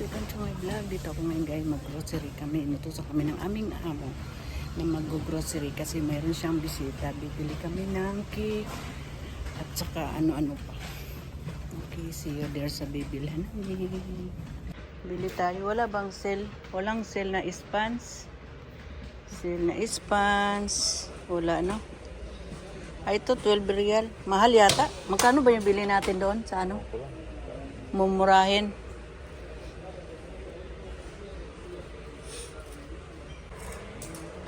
welcome to my vlog. Dito ako ngayon guys, mag-grocery kami. Inutusan kami ng aming amo na mag-grocery kasi mayroon siyang bisita. Bibili kami ng cake at saka ano-ano pa. Okay, see you there sa bibilhan namin. Bili tayo. Wala bang sale? Walang sale na spans? Sale na spans. Wala, no? Ay, ito, 12 real. Mahal yata. Magkano ba yung bili natin doon sa ano? Mumurahin.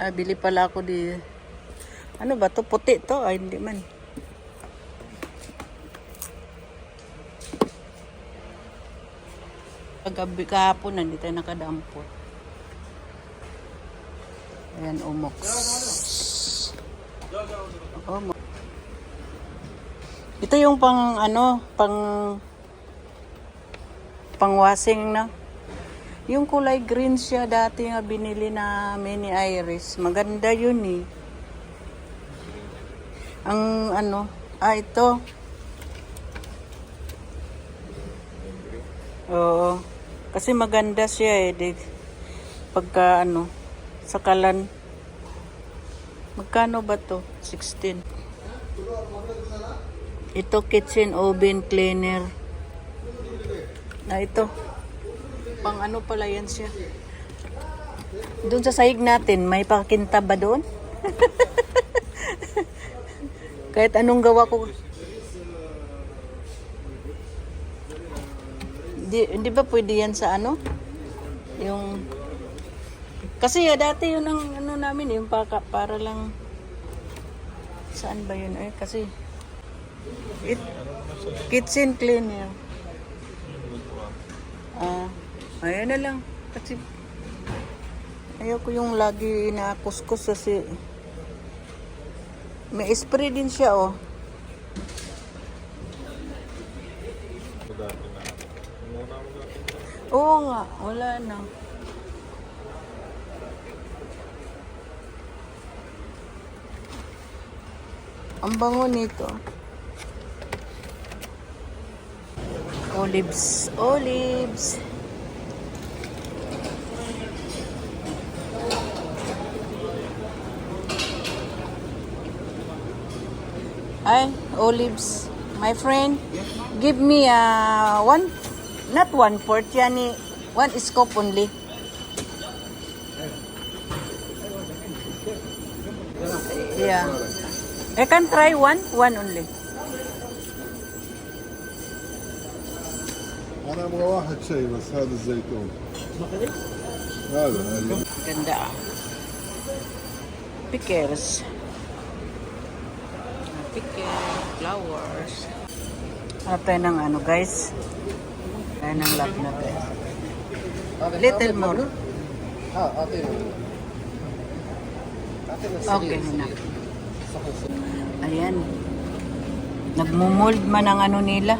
Ah, bili pala ako di... Ano ba to? Puti to? Ay, hindi man. Kagabi kahapon, hindi tayo nakadampot. Ayan, umok. Umok. Ito yung pang ano, pang pangwasing na. Yung kulay green siya dati nga binili na mini iris. Maganda yun eh. Ang ano, ah ito. Oo. Kasi maganda siya eh. Di, pagka ano, sakalan. Magkano ba to? 16. Ito kitchen oven cleaner. Na ito. Pang ano pala yan siya. Doon sa sahig natin, may pakinta ba doon? Kahit anong gawa ko. Di, di ba pwede yan sa ano? Yung... Kasi ya, dati yun ang ano namin, yung paka, para lang... Saan ba yun? Eh, kasi... It, kitchen cleaner. Ah, ayan na lang. Kasi ayoko yung lagi na kuskus kasi may spray din siya oh. Oo nga, wala na. Ang bango nito. Olives. Olives. Ay, olives. My friend, give me uh, one, not one fourth, yani one scoop only. Yeah. I can try one, one only. انا ابغى واحد شيء بس هذا الزيتون هذا اللي Ganda. Pickles. Pickle, flowers. Hanap tayo ng ano guys. Tayo ng lap na guys. Little more. Okay na. Ayan. Nagmumold man ang ano nila.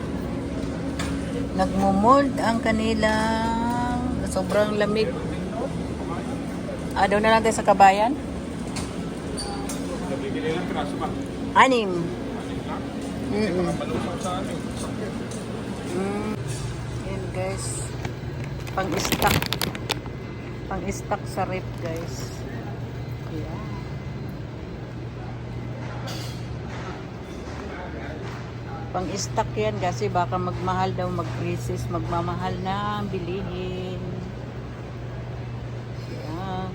Nagmumold ang kanilang sobrang lamig. Ah, doon na lang tayo sa kabayan? Anim. Mm-mm. Mm. Yan guys. Pang-stock. Pang-stock sa rep guys. Yan. Pang-stock yan kasi baka magmahal daw mag-crisis, magmamahal na ang bilihin. Yan.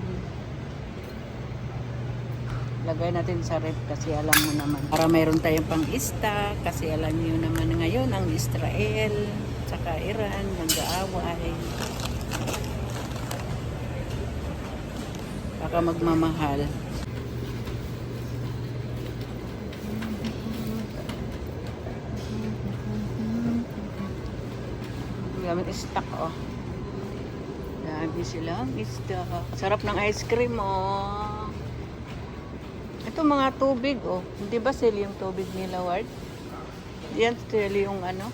Lagay natin sa rep kasi alam mo naman. Para mayroon tayong pang-stock kasi alam niyo naman ngayon ang Israel tsaka Iran nag-aaway. Baka magmamahal. Gamit stock oh. Dami silang isda. Sarap ng ice cream oh. Ito mga tubig oh. Hindi ba sila yung tubig nila Ward? Yan sila yung ano.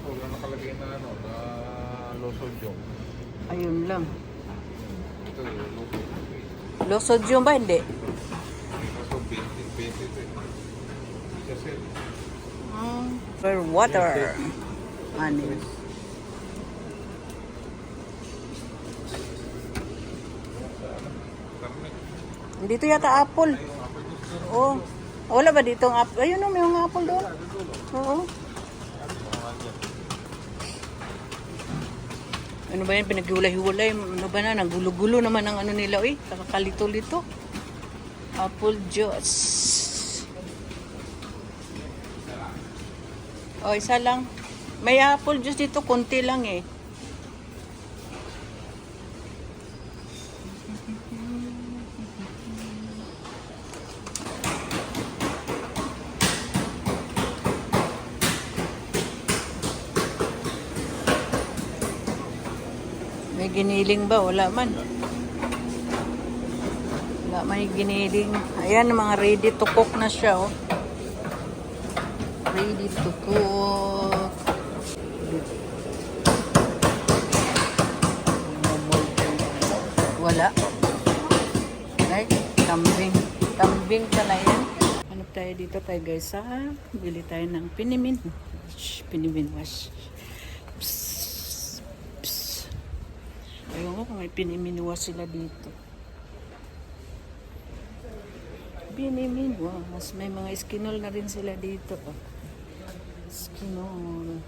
wala nakalagay na ano, na losod yung. Ayun lang. Ito yung losod. Losod yung ba? Hindi. Kaso 20, 20 ito. For water. Honey. Dito yata apple. Oo. Wala ba dito ang apple? Ayun o, may mga apple doon. Oo. Ano ba yan? Pinaghiwalay-hiwalay. Ano ba na? Nagulo-gulo naman ang ano nila. Uy, nakakalito-lito. Apple juice. O, isa lang. May apple juice dito. Konti lang eh. Giniling ba? Wala man. Wala may giniling. Ayan, mga ready to cook na siya, oh. Ready to cook. Wala. Ay, kambing. Kambing pala yan. Hanap tayo dito tayo guys ha. Bili tayo ng pinimin. Pinimin wash. Ayun ko kung may piniminwa sila dito. Piniminwas. May mga skinol na rin sila dito. Oh. Skinol.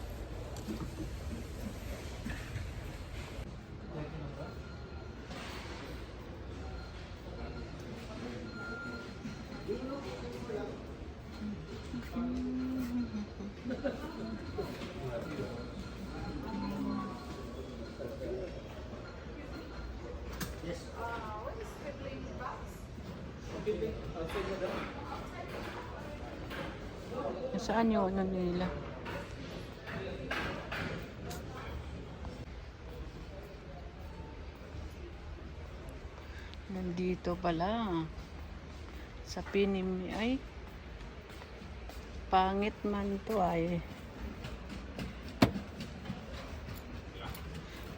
Saan yung ano nila? Nandito pala. Sa pinim ay pangit man to ay.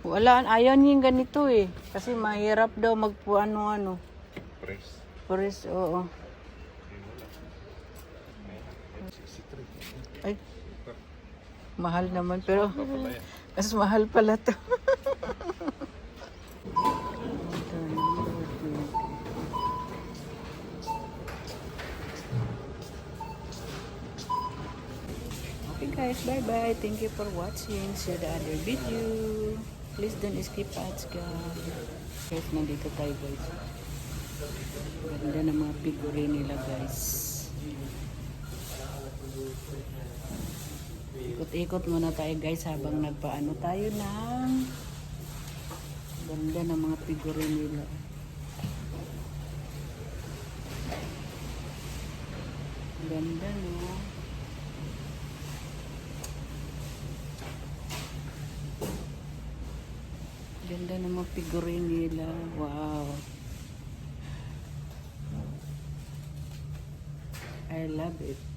Wala, ayaw niya yung ganito eh. Kasi mahirap daw magpu ano-ano. Press. Pares, oo. Ay, mahal naman pero mas mahal pala to. Okay guys, bye bye. Thank you for watching. See the other video. Please don't skip ads guys. Guys, nandito tayo guys. Ganda ng mga figurine nila guys. Ikot-ikot muna tayo guys habang nagpaano tayo ng ganda ng mga figurine nila. Ganda no. Ganda ng mga figurine nila. Wow. I love it.